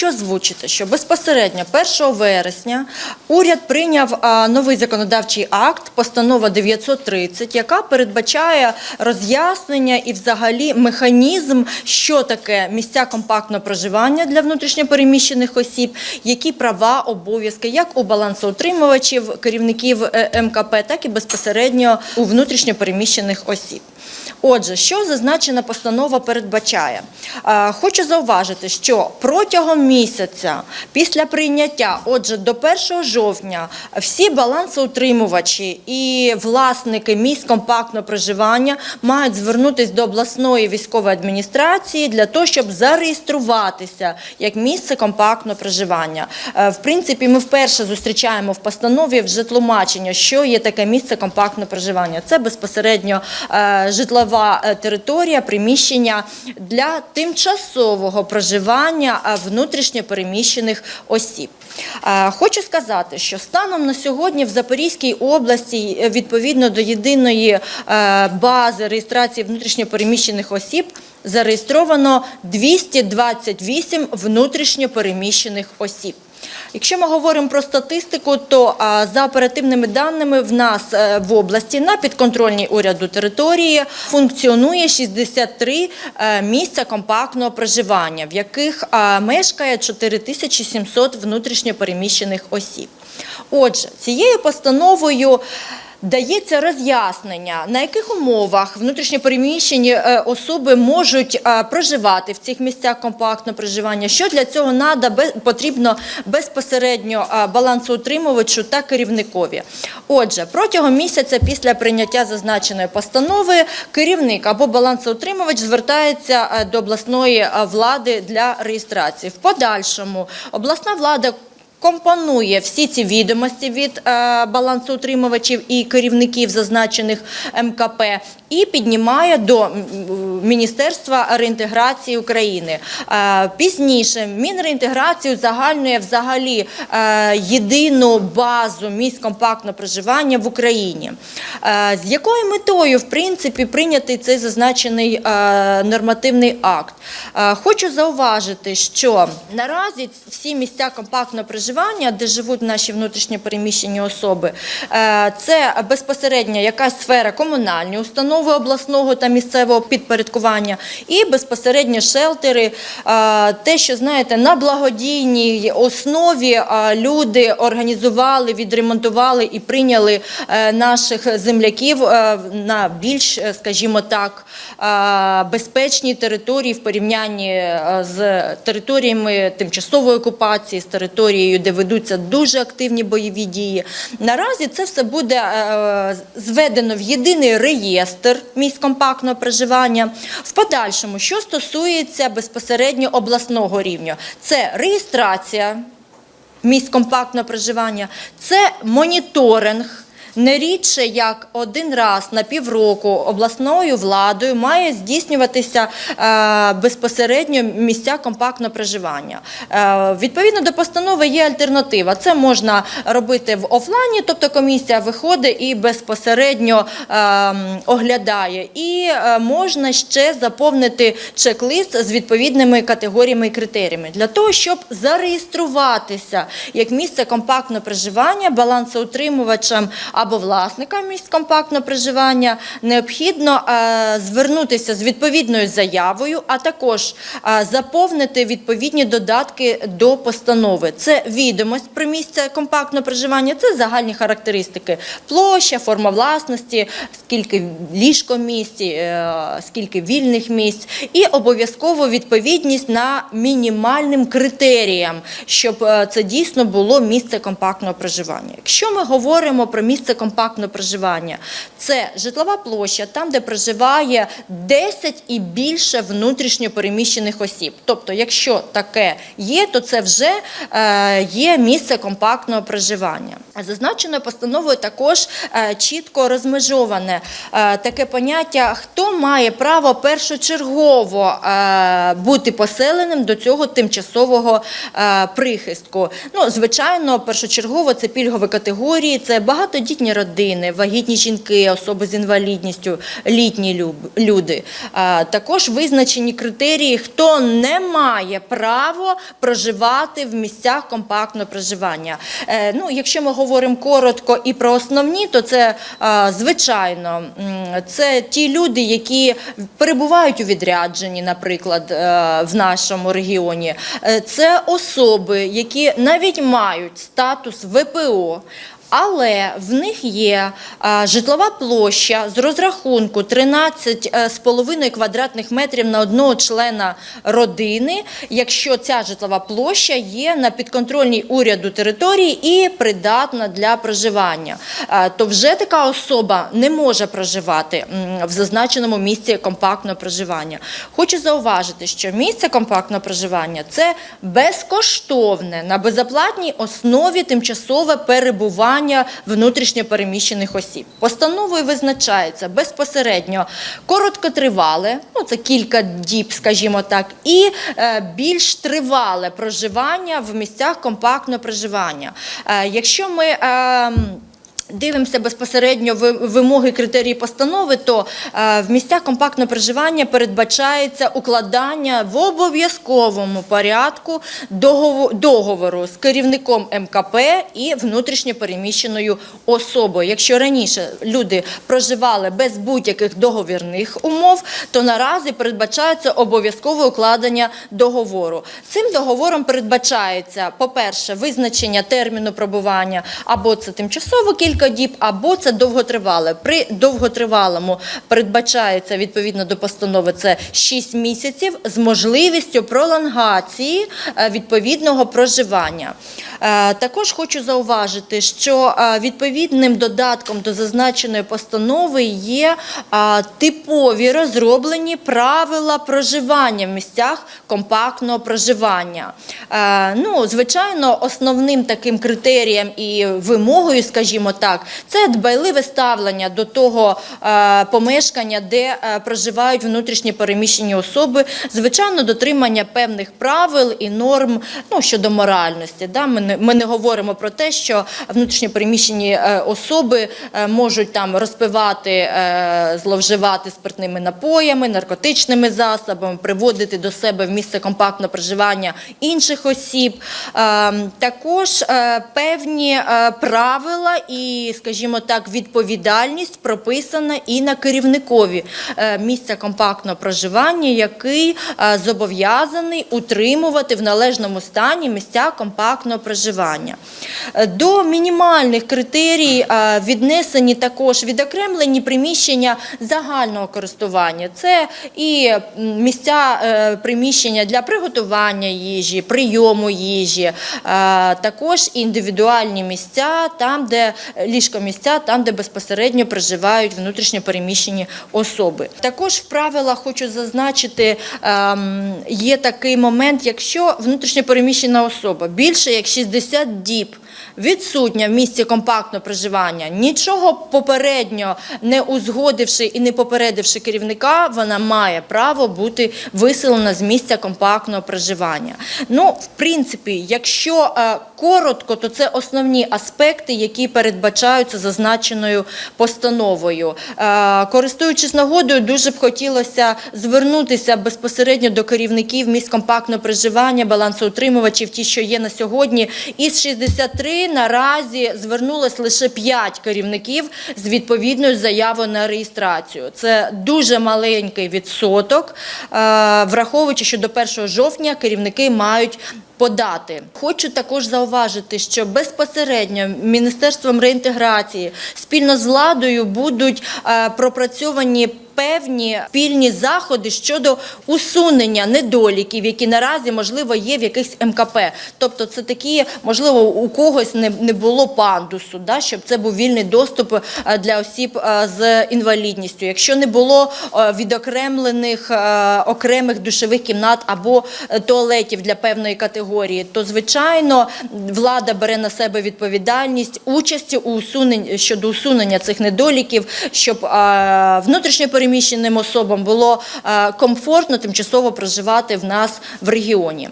хочу озвучити, що безпосередньо 1 вересня уряд прийняв новий законодавчий акт, постанова 930, яка передбачає роз'яснення і взагалі механізм, що таке місця компактного проживання для внутрішньопереміщених осіб, які права, обов'язки як у балансоутримувачів, керівників е, МКП, так і безпосередньо у внутрішньопереміщених осіб. Отже, що зазначена постанова передбачає? Хочу зауважити, що протягом місяця після прийняття, отже, до 1 жовтня, всі балансоутримувачі і власники місць компактного проживання мають звернутися до обласної військової адміністрації для того, щоб зареєструватися як місце компактного проживання. Е, В принципі, ми вперше зустрічаємо в постанові вже тлумачення, що є таке місце компактного проживання. Це безпосередньо е, житлова е, територія, приміщення для тимчасового проживання е, внутрішньо переміщених осіб. Е, Хочу сказати, що станом на сьогодні в Запорізькій області е, відповідно до єдиної е, бази реєстрації внутрішньо переміщених осіб зареєстровано 228 внутрішньо переміщених осіб. Якщо ми говоримо про статистику, то за оперативними даними в нас е, в області на підконтрольній уряду території функціонує 63 е, місця компактного проживання, в яких мешкає 4700 внутрішньопереміщених осіб. Отже, цією постановою. Дається роз'яснення, на яких умовах внутрішньопереміщені е, особи можуть е, проживати в цих місцях компактного проживання, що для цього надо, потрібно безпосередньо е, балансоутримувачу та керівникові. Отже, протягом місяця після прийняття зазначеної постанови керівник або балансоутримувач звертається до обласної влади для реєстрації. В подальшому обласна влада компонує всі ці відомості від балансу балансоутримувачів і керівників зазначених МКП і піднімає до Міністерства реінтеграції України. Е, пізніше Мінреінтеграції загальнує взагалі е, єдину базу місць компактного проживання в Україні. Е, з якою метою, в принципі, прийнятий цей зазначений нормативний акт? Хочу зауважити, що наразі всі місця компактного проживання, де живуть наші внутрішньо переміщені особи, це безпосередньо якась сфера комунальні установи обласного та місцевого підпорядкування, і безпосередньо шелтери, те, що знаєте, на благодійній основі люди організували, відремонтували і прийняли е, наших земляків е, на більш, е, скажімо так, безпечній території в порівнянні з територіями тимчасової окупації, з територією, де ведуться дуже активні бойові дії. Наразі це все буде зведено в єдиний реєстр місць компактного проживання. В подальшому, що стосується безпосередньо обласного рівня, це реєстрація місць компактного проживання, це моніторинг. Не рідше як один раз на півроку обласною владою має здійснюватися е, безпосередньо місця компактного проживання. Е, відповідно до постанови є альтернатива. Це можна робити в офлайні, тобто комісія виходить і безпосередньо е, оглядає. І можна ще заповнити чек-лист з відповідними категоріями і критеріями для того, щоб зареєструватися як місце компактного проживання балансоутримувачем або власникам місць компактного проживання, необхідно е, звернутися з відповідною заявою, а також е, заповнити відповідні додатки до постанови. Це відомость про місце компактного проживання, це загальні характеристики: площа, форма власності, скільки ліжкомісць, е, скільки вільних місць, і обов'язково відповідність на мінімальним критеріям, щоб це дійсно було місце компактного проживання. Якщо ми говоримо про місце компактного проживання, це житлова площа, там, де проживає 10 і більше внутрішньо переміщених осіб. Тобто, якщо таке є, то це вже е, є місце компактного проживання. Зазначеною постановою також е, чітко розмежоване е, таке поняття, хто має право першочергово е, бути поселеним до цього тимчасового прихистку. Ну, звичайно, першочергово це пільгові категорії, це багатодітні родини, вагітні жінки, особи з інвалідністю, літні люди. Також визначені критерії, хто не має право проживати в місцях компактного проживання. Ну, якщо ми говоримо коротко і про основні, то це звичайно це ті люди, які перебувають у відрядженні, наприклад, е, в нашому регіоні. Е, Це особи, які навіть мають статус ВПО. Але в них є житлова площа з розрахунку 13,5 квадратних метрів на одного члена родини, якщо ця житлова площа є на підконтрольній уряду території і придатна для проживання. То вже така особа не може проживати в зазначеному місці компактного проживання. Хочу зауважити, що місце компактного проживання це безкоштовне на безоплатній основі тимчасове перебування внутрішньопереміщених осіб. Постановою визначається безпосередньо короткотривале, ну це кілька діб, скажімо так, і е, більш тривале проживання в місцях компактного проживання. Е, якщо ми е, Дивимося безпосередньо ви- вимоги критерії постанови, то е, в місцях компактного проживання передбачається укладання в обов'язковому порядку договору з керівником МКП і внутрішньо переміщеною особою. Якщо раніше люди проживали без будь-яких договірних умов, то наразі передбачається обов'язкове укладення договору. Цим договором передбачається, по-перше, визначення терміну пробування або це тимчасово кілька діб, або це довготривале. При довготривалому передбачається відповідно до постанови це 6 місяців з можливістю пролонгації е, відповідного проживання. Е, Також хочу зауважити, що е, відповідним додатком до зазначеної постанови є е, типові розроблені правила проживання в місцях компактного проживання. Ну, звичайно, основним таким критерієм і вимогою, скажімо так, це дбайливе ставлення до того помешкання, де проживають внутрішні переміщені особи, звичайно, дотримання певних правил і норм ну, щодо моральності. Да? Ми, ми не говоримо про те, що внутрішньо переміщені е, особи е, можуть там розпивати, е, зловживати спиртними напоями, наркотичними засобами, приводити до себе в місце компактного проживання інших осіб. Також певні правила і, скажімо так, відповідальність прописана і на керівникові місця компактного проживання, який зобов'язаний утримувати в належному стані місця компактного проживання. Е, До мінімальних критерій е, віднесені також відокремлені приміщення загального користування. Це і місця е, приміщення для приготування їжі, прийому їжі, також індивідуальні місця, там, де ліжкомісця, там, де безпосередньо проживають внутрішньо переміщені особи. Також в правилах хочу зазначити, ем, є такий момент, якщо внутрішньо переміщена особа більше як 60 діб відсутня в місці компактного проживання, нічого попередньо не узгодивши і не попередивши керівника, вона має право бути виселена з місця компактного проживання. Ну, в принципі, якщо е, коротко, то це основні аспекти, які передбачаються зазначеною постановою. Е, користуючись нагодою, дуже б хотілося звернутися безпосередньо до керівників місць компактного проживання, балансоутримувачів, ті, що є на сьогодні. Із 63 наразі звернулось лише 5 керівників з відповідною заявою на реєстрацію. Це дуже маленький відсоток, е, враховуючи, що до 1 жовтня керівники мають подати. Хочу також зауважити, що безпосередньо Міністерством реінтеграції спільно з владою будуть е, пропрацьовані певні спільні заходи щодо усунення недоліків, які наразі можливо є в якихось МКП. Тобто, це такі, можливо, у когось не, було пандусу, щоб це був вільний доступ е, для осіб е, з інвалідністю. Якщо не було е, відокремлених окремих душових кімнат або туалетів для певної категорії, то звичайно влада бере на себе відповідальність участі у усуненні щодо усунення цих недоліків, щоб внутрішньо переміщеним особам було е, комфортно тимчасово проживати в нас в регіоні.